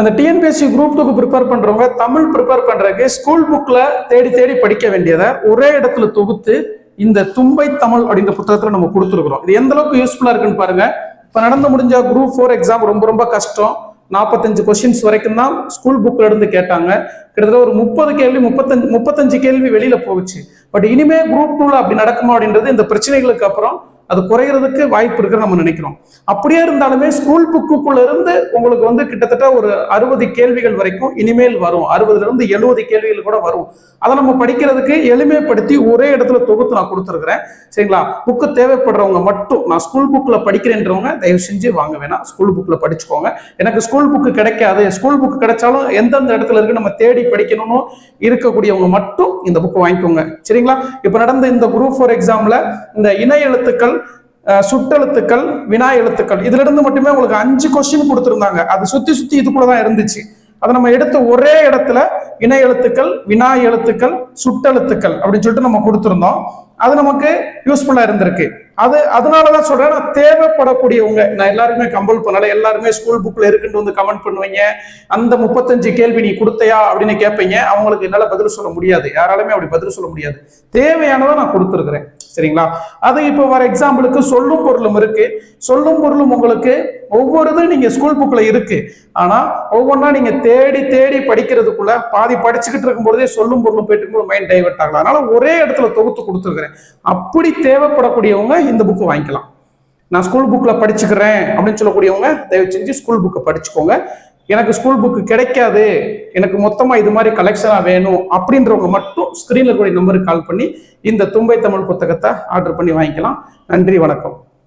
அந்த TNPSC group டூக்கு prepare பண்றவங்க தமிழ் ப்ரிப்பேர் பண்றதுக்கு ஸ்கூல் புக்ல தேடி தேடி படிக்க வேண்டியதை ஒரே இடத்துல தொகுத்து இந்த தும்பை தமிழ் அப்படின்ற புத்தகத்துல நம்ம கொடுத்துருக்குறோம். இது எந்த அளவுக்கு யூஸ்ஃபுல்லா இருக்குன்னு பாருங்க. இப்ப நடந்து முடிஞ்ச குரூப் ஃபோர் எக்ஸாம் ரொம்ப ரொம்ப கஷ்டம். நாற்பத்தஞ்சு கொஸ்டின்ஸ் வரைக்கும் தான் ஸ்கூல் புக்ல இருந்து கேட்டாங்க. கிட்டத்தட்ட ஒரு முப்பது கேள்வி முப்பத்தஞ்சு முப்பத்தஞ்சு கேள்வி வெளியில போச்சு. பட் இனிமே குரூப் டூல அப்படி நடக்குமா அப்படின்றது இந்த பிரச்சனைகளுக்கு அப்புறம் அது குறையிறதுக்கு வாய்ப்பு இருக்குன்னு நம்ம நினைக்கிறோம். அப்படியே இருந்தாலுமே ஸ்கூல் புக்குக்குள்ள இருந்து உங்களுக்கு வந்து கிட்டத்தட்ட ஒரு அறுபது கேள்விகள் வரைக்கும் இனிமேல் வரும். அறுபதுல இருந்து எழுபது கேள்விகள் கூட வரும். அதை நம்ம படிக்கிறதுக்கு எளிமைப்படுத்தி ஒரே இடத்துல தொகுத்து நான் கொடுத்துருக்குறேன். சரிங்களா? புக்கு தேவைப்படுறவங்க மட்டும் நான் ஸ்கூல் புக்கில் படிக்கிறேன்றவங்க தயவு செஞ்சு வாங்க வேணாம். ஸ்கூல் புக்கில் படிச்சுக்கோங்க. எனக்கு ஸ்கூல் புக்கு கிடைக்காது. ஸ்கூல் புக் கிடைச்சாலும் எந்தெந்த இடத்துல இருக்கு நம்ம தேடி படிக்கணும்னு இருக்கக்கூடியவங்க மட்டும் இந்த புக்கு வாங்கிக்கோங்க. சரிங்களா? இப்போ நடந்த இந்த குரூப் ஃபோர் எக்ஸாமில் இந்த இணை எழுத்துக்கள் சுட்டெழுத்துக்கள் வினா எழுத்துக்கள் இதுல இருந்து மட்டுமே உங்களுக்கு அஞ்சு கொஸ்டின் கொடுத்துருந்தாங்க. அது சுத்தி சுத்தி இதுக்குள்ள தான் இருந்துச்சு. அதை நம்ம எடுத்த ஒரே இடத்துல இணை எழுத்துக்கள் வினா எழுத்துக்கள் சுட்டெழுத்துக்கள் அப்படின்னு சொல்லிட்டு நம்ம கொடுத்துருந்தோம். அது நமக்கு யூஸ்ஃபுல்லா இருந்திருக்கு. அது அதனாலதான் சொல்றேன் நான் தேவைப்படக்கூடியவங்க. நான் எல்லாருமே கம்பல் பண்ணல எல்லாருமே ஸ்கூல் புக்ல இருக்குன்னு வந்து கமெண்ட் பண்ணுவீங்க. அந்த முப்பத்தஞ்சு கேள்வி நீ கொடுத்தையா அப்படின்னு கேட்பீங்க அவங்களுக்கு என்னால பதில் சொல்ல முடியாது. யாராலுமே அப்படி பதில் சொல்ல முடியாது. தேவையானதை நான் கொடுத்துருக்குறேன். சரிங்களா? அது இப்போ வர எக்ஸாம்பிளுக்கு சொல்லும் பொருளும் இருக்கு. சொல்லும் பொருளும் உங்களுக்கு ஒவ்வொரு இது நீங்க ஸ்கூல் புக்ல இருக்கு. ஆனா ஒவ்வொன்றா நீங்க தேடி தேடி படிக்கிறதுக்குள்ள பாதி படிச்சுக்கிட்டு இருக்கும் பொழுதே சொல்லும் பொருளும் போயிட்டு மைண்ட் டைவெர்ட் ஆகலாம் அதனால ஒரே இடத்துல தொகுத்து கொடுத்துருக்குறேன். அப்படி தேவைப்படக்கூடியவங்க இந்த புக்கு வாங்கிக்கலாம். நான் ஸ்கூல் புக்கில் படிச்சுக்கிறேன் அப்படின்னு சொல்லக்கூடியவங்க தயவு செஞ்சு ஸ்கூல் புக்கை படிச்சுக்கோங்க. எனக்கு ஸ்கூல் புக்கு கிடைக்காது. எனக்கு மொத்தமாக இது மாதிரி கலெக்ஷனாக வேணும் அப்படின்றவங்க மட்டும் ஸ்க்ரீனில் இருக்கக்கூடிய நம்பருக்கு கால் பண்ணி இந்த தும்பை தமிழ் புத்தகத்தை ஆர்டர் பண்ணி வாங்கிக்கலாம். நன்றி வணக்கம்.